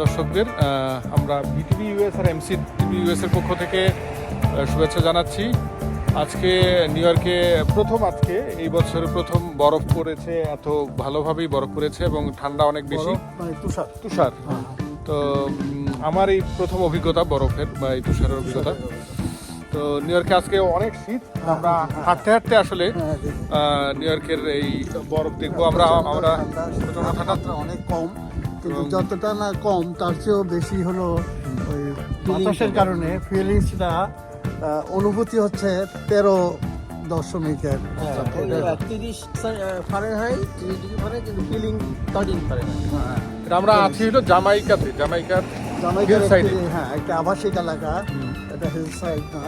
দর্শকদের আমরা BTV US আর এমসি টিভি ইউএস এর পক্ষ থেকে শুভেচ্ছা জানাচ্ছি। আজকে নিউ ইয়র্কে প্রথম আজকে এই বছর প্রথম বরফ পড়েছে এত ভালোভাবেই বরফ পড়েছে এবং ঠান্ডা অনেক বেশি। মানে তুষার। তুষার। তো আমার এই প্রথম অভিজ্ঞতা বরফের বা এই তুষারের অভিজ্ঞতা। তো নিউ ইয়র্কে আজকে অনেক শীত। আমরা হাঁটতে হাঁটতে আসলে হ্যাঁ, নিউ ইয়র্কের এই বরফ দেখব আমরা আমরা ঠান্ডা, অনেক কম। কিন্তু যতটা না কম তার চেয়েও বেশি হলো ওই বাতাসের কারণে। ফিলিংসটা অনুভূতি হচ্ছে তেরো দশমিকের। তিরিশ ফারেনহাইট তিরিশ ডিগ্রি ফারেনহাইট কিন্তু ফিলিং থার্টিন ফারেনহাইট এটা আমরা আছি হলো জামাইকাতে জামাইকার জামাইকার হ্যাঁ একটা আবাসিক এলাকা। এটা হিল সাইড না।